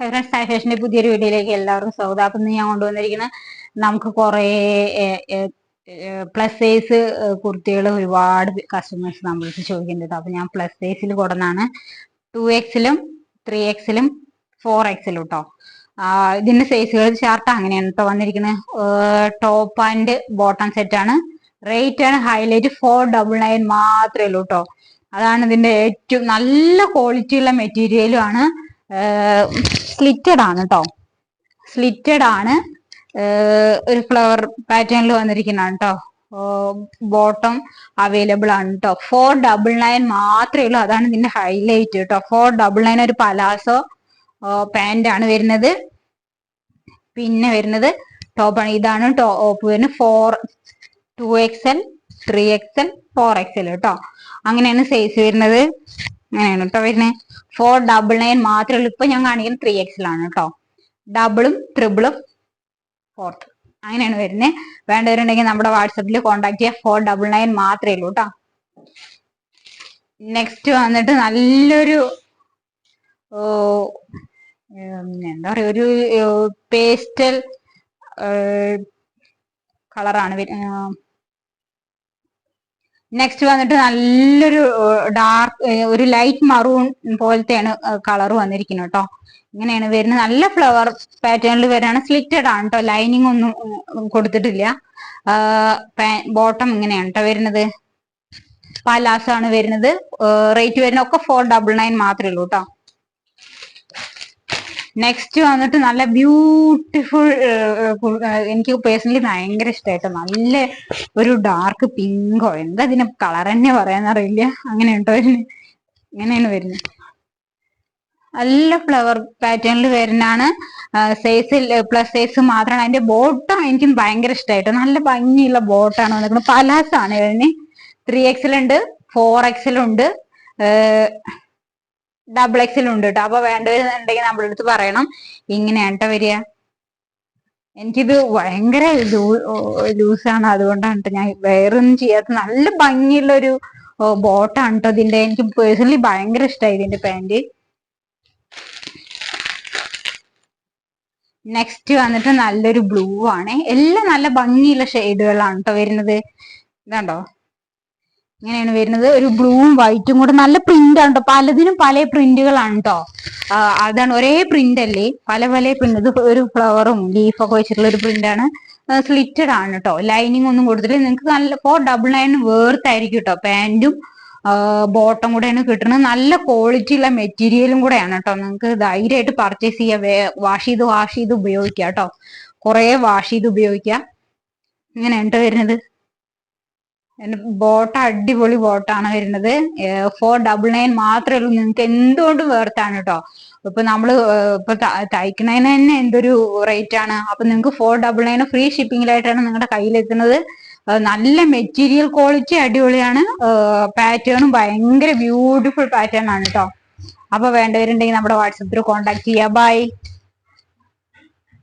Friends high ഫാഷന്റെ പുതിയൊരു വീഡിയോയിലേക്ക് എല്ലാവർക്കും സ്വാഗതം. അപ്പം ഞാൻ കൊണ്ടുവന്നിരിക്കുന്ന നമുക്ക് കുറേ പ്ലസ് സൈസ് കുർത്തികൾ ഒരുപാട് കസ്റ്റമേഴ്സ് നമ്മൾക്ക് ചോദിക്കുന്നുണ്ട്. അപ്പം ഞാൻ പ്ലസ് സൈസിൽ കൊടുന്നാണ് ടു എക്സിലും ത്രീ എക്സിലും ഫോർ എക്സിലും കേട്ടോ ഇതിന്റെ സൈസുകൾ ചാർട്ട് അങ്ങനെയാണ് കേട്ടോ വന്നിരിക്കുന്നത് ടോപ്പ് ആൻഡ് ബോട്ടം സെറ്റ് ആണ്. റേറ്റ് ആണ് ഹൈലൈറ്റ് ഫോർ ഡബിൾ നയൻ മാത്രമേ ഉള്ളൂ കേട്ടോ അതാണ് ഇതിന്റെ ഏറ്റവും നല്ല ക്വാളിറ്റി ഉള്ള മെറ്റീരിയലും ആണ്. സ്ലിറ്റഡ് ആണ് കേട്ടോ സ്ലിറ്റഡ് ആണ്. ഒരു ഫ്ലവർ പാറ്റേണിൽ വന്നിരിക്കുന്നതാണ് കേട്ടോ ബോട്ടം അവൈലബിൾ ആണ് കേട്ടോ ഫോർ ഡബിൾ നയൻ മാത്രമേ ഉള്ളൂ. അതാണ് ഇതിന്റെ ഹൈലൈറ്റ് കേട്ടോ ഫോർ ഡബിൾ നയൻ ഒരു പലാസോ പാന്റ് ആണ് വരുന്നത്. പിന്നെ വരുന്നത് ടോപ്പ് ആണ്. ഇതാണ് ടോപ്പ് വരുന്നത്. Four two X L three X L four X L കേട്ടോ അങ്ങനെയാണ് സൈസ് വരുന്നത്. അങ്ങനെയാണ് കേട്ടോ വരുന്നത് ഫോർ ഡബിൾ നയൻ മാത്രമേ ഉള്ളൂ ഇപ്പൊ ഞാൻ കാണിക്കുന്നത് ത്രീ എക്സിലാണ് കേട്ടോ ഡബിളും ട്രിബിളും ഫോർത്ത് അങ്ങനെയാണ് വരുന്നത് വേണ്ടവരുണ്ടെങ്കിൽ നമ്മുടെ വാട്സപ്പിൽ കോൺടാക്ട് ചെയ്യാം. ഫോർ ഡബിൾ നയൻ മാത്രമേ ഉള്ളൂ കേട്ടോ നെക്സ്റ്റ് വന്നിട്ട് നല്ലൊരു എന്താ പറയാ ഒരു പേസ്റ്റൽ കളറാണ് നെക്സ്റ്റ് വന്നിട്ട് നല്ലൊരു ഡാർക്ക് ഒരു ലൈറ്റ് മറൂൺ പോലത്തെയാണ് കളർ വന്നിരിക്കുന്നത് കേട്ടോ. ഇങ്ങനെയാണ് വരുന്നത്. നല്ല ഫ്ലവർ പാറ്റേണിൽ വരാണ് സ്ലിറ്റഡ് ആണ് കേട്ടോ. ലൈനിങ് ഒന്നും കൊടുത്തിട്ടില്ല. ബോട്ടം ഇങ്ങനെയാണ് കേട്ടോ വരുന്നത്. പലാസാണ് വരുന്നത്. റേറ്റ് വരുന്ന ഒക്കെ ഫോർ ഡബിൾ നയൻ മാത്രമേ ഉള്ളൂ കേട്ടോ. നെക്സ്റ്റ് വന്നിട്ട് നല്ല ബ്യൂട്ടിഫുൾ എനിക്ക് പേഴ്സണലി ഭയങ്കര ഇഷ്ടമായിട്ട് നല്ല ഒരു ഡാർക്ക് പിങ്കോ എന്താ ഇതിന് കളർ തന്നെ പറയാന്നറിയില്ല. അങ്ങനെ ഉണ്ടോ ഇങ്ങനെയാണ് വരുന്നത്. നല്ല ഫ്ലവർ പാറ്റേണിൽ വരുന്നതാണ്. സൈസിൽ പ്ലസ് സൈസ് മാത്രമാണ്. അതിന്റെ ബോട്ടം എനിക്ക് ഭയങ്കര ഇഷ്ടമായിട്ട് നല്ല ഭംഗിയുള്ള ബോട്ടാണ് വന്നിരിക്കുന്നത്. പലാസാണ് ഇതിന് ത്രീ എക്സിലുണ്ട് ഫോർ എക്സിലുണ്ട് ഡബിൾ എക്സിലുണ്ട് കേട്ടോ അപ്പൊ വേണ്ടവരുന്നുണ്ടെങ്കിൽ നമ്മുടെ അടുത്ത് പറയണം. ഇങ്ങനെയാണ് കേട്ടോ വരിക. എനിക്കിത് ഭയങ്കര ലൂസാണ്. അതുകൊണ്ടാണ് ഞാൻ വേറൊന്നും ചെയ്യാത്ത നല്ല ഭംഗിയുള്ള ഒരു ബോട്ടാണ് കേട്ടോ ഇതിന്റെ. എനിക്ക് പേഴ്സണലി ഭയങ്കര ഇഷ്ടമായി ഇതിന്റെ പാന്റ്. നെക്സ്റ്റ് വന്നിട്ട് നല്ലൊരു ബ്ലൂ ആണ് എല്ലാം നല്ല ഭംഗിയുള്ള ഷെയ്ഡുകളാണ് കേട്ടോ വരുന്നത്. ഇതാണ്ടോ? ഇങ്ങനെയാണ് വരുന്നത്. ഒരു ബ്ലൂവും വൈറ്റും കൂടെ നല്ല പ്രിന്റ് ആണ് കേട്ടോ പലതിനും പല പ്രിന്റുകളാണ് കേട്ടോ അതാണ് ഒരേ പ്രിന്റ് അല്ലേ? പല പല പ്രിന്റ് ഇത് ഒരു ഫ്ലവറും ലീഫൊക്കെ വെച്ചിട്ടുള്ള ഒരു പ്രിന്റ് ആണ്. സ്ലിറ്റഡ് ആണ് കേട്ടോ ലൈനിങ് ഒന്നും കൊടുത്തിട്ട് നിങ്ങൾക്ക് നല്ല ഫോർ ഡബിൾ നയൻ വേർത്തായിരിക്കും കേട്ടോ പാന്റും ബോട്ടം കൂടെയാണ് കിട്ടുന്നത്. നല്ല ക്വാളിറ്റി ഉള്ള മെറ്റീരിയലും കൂടെയാണ് കേട്ടോ നിങ്ങൾക്ക് ധൈര്യമായിട്ട് പർച്ചേസ് ചെയ്യാം. വാഷ് ചെയ്ത് വാഷ് ചെയ്ത് ഉപയോഗിക്കാം കേട്ടോ കുറെ വാഷ് ചെയ്ത് ഉപയോഗിക്കാം. ഇങ്ങനെയാണ് വരുന്നത്. ബോട്ട് അടിപൊളി ബോട്ടാണ് വരുന്നത്. ഫോർ ഡബിൾ നയൻ മാത്രമേ ഉള്ളൂ. നിങ്ങൾക്ക് എന്തുകൊണ്ടും വേർത്താണ് കേട്ടോ ഇപ്പൊ നമ്മൾ ഇപ്പൊ തയ്ക്കുന്നതിന് തന്നെ എന്തൊരു റേറ്റ് ആണ്. അപ്പൊ നിങ്ങൾക്ക് ഫോർ ഡബിൾ നയൻ ഫ്രീ ഷിപ്പിംഗിലായിട്ടാണ് നിങ്ങളുടെ കയ്യിലെത്തുന്നത് നല്ല മെറ്റീരിയൽ ക്വാളിറ്റി അടിപൊളിയാണ്. പാറ്റേണും ഭയങ്കര ബ്യൂട്ടിഫുൾ പാറ്റേൺ ആണ് കേട്ടോ അപ്പൊ വേണ്ടവരുണ്ടെങ്കിൽ നമ്മുടെ വാട്സപ്പിൽ കോൺടാക്ട് ചെയ്യാം. ബൈ